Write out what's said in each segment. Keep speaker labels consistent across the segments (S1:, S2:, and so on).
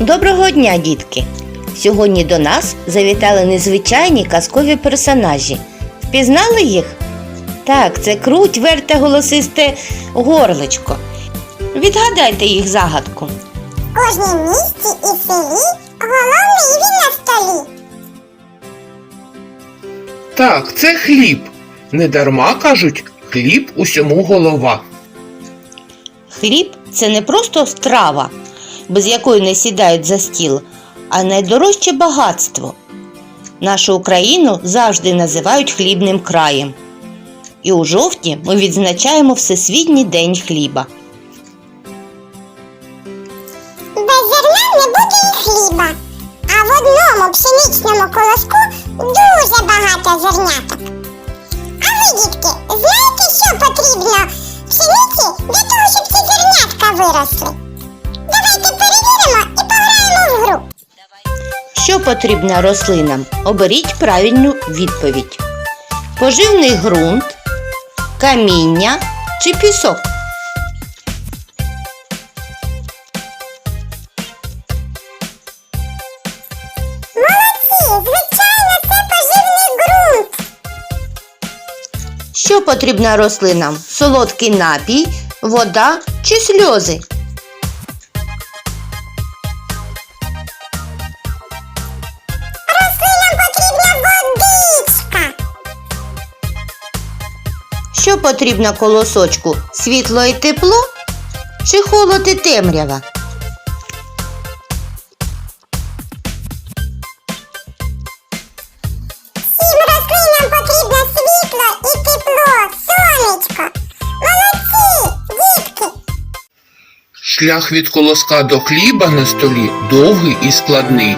S1: Доброго дня, дітки! Сьогодні до нас завітали незвичайні казкові персонажі. Впізнали їх? Так, це круть, верте голосисте горличко. Відгадайте їх загадку.
S2: В кожній місті і селі головний він на столі.
S3: Так, це хліб. Недарма кажуть, хліб усьому голова.
S1: Хліб це не просто страва, без якої не сідають за стіл, а найдорожче багатство. Нашу Україну завжди називають хлібним краєм. І у жовтні ми відзначаємо Всесвітній день хліба.
S2: Без зерна не буде і хліба. А в одному пшеничному колоску дуже багато зерняток. А ви, дітки, знаєте, що потрібно пшениці для того, щоб ці зернятка виросли? Перевіримо і пограємо в гру.
S1: Що потрібно рослинам? Оберіть правильну відповідь: поживний ґрунт, каміння чи пісок.
S2: Молодці, звичайно, це поживний ґрунт.
S1: Що потрібно рослинам? Солодкий напій, вода чи сльози? Що потрібно колосочку? Світло і тепло чи холод і темрява?
S2: Всім рослинам потрібно світло і тепло, сонечко. Молодці, дітки.
S3: Шлях від колоска до хліба на столі довгий і складний.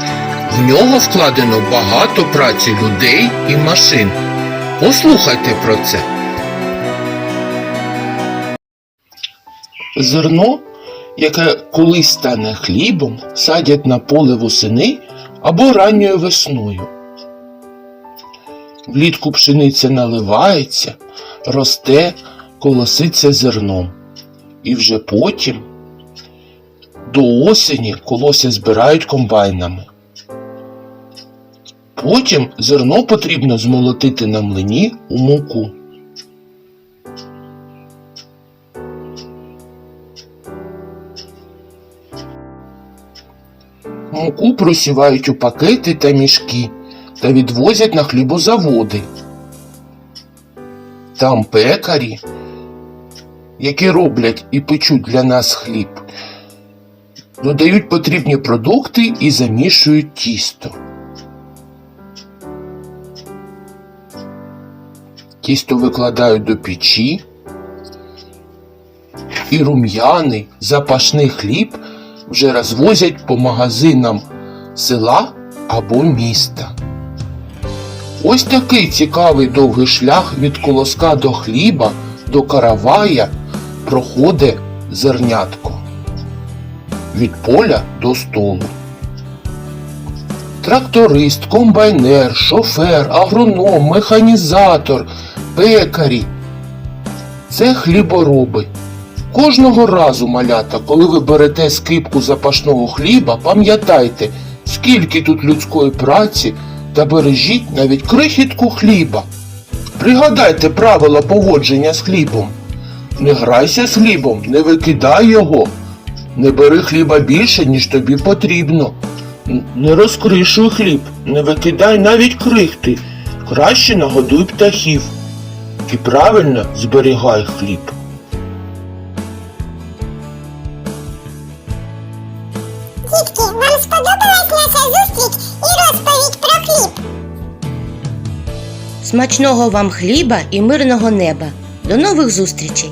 S3: В нього вкладено багато праці людей і машин. Послухайте про це. Зерно, яке колись стане хлібом, садять на поле восени або ранньою весною. Влітку пшениця наливається, росте, колоситься зерном. І вже потім до осені колося збирають комбайнами. Потім зерно потрібно змолотити на млині у муку. Муку просівають у пакети та мішки та відвозять на хлібозаводи. Там пекарі, які роблять і печуть для нас хліб, додають потрібні продукти і замішують тісто. Тісто викладають до печі, і рум'яний запашний хліб вже розвозять по магазинам села або міста. Ось такий цікавий довгий шлях від колоска до хліба до каравая проходить зернятко від поля до столу. Тракторист, комбайнер, шофер, агроном, механізатор, пекарі. Це хлібороби. Кожного разу, малята, коли ви берете скипку запашного хліба, пам'ятайте, скільки тут людської праці та бережіть навіть крихітку хліба. Пригадайте правила поводження з хлібом. Не грайся з хлібом, не викидай його. Не бери хліба більше, ніж тобі потрібно. Не розкришуй хліб, не викидай навіть крихти. Краще нагодуй птахів. І правильно зберігай хліб.
S2: Сподобалась наша зустріч і розповідь про хліб?
S1: Смачного вам хліба і мирного неба. До нових зустрічей!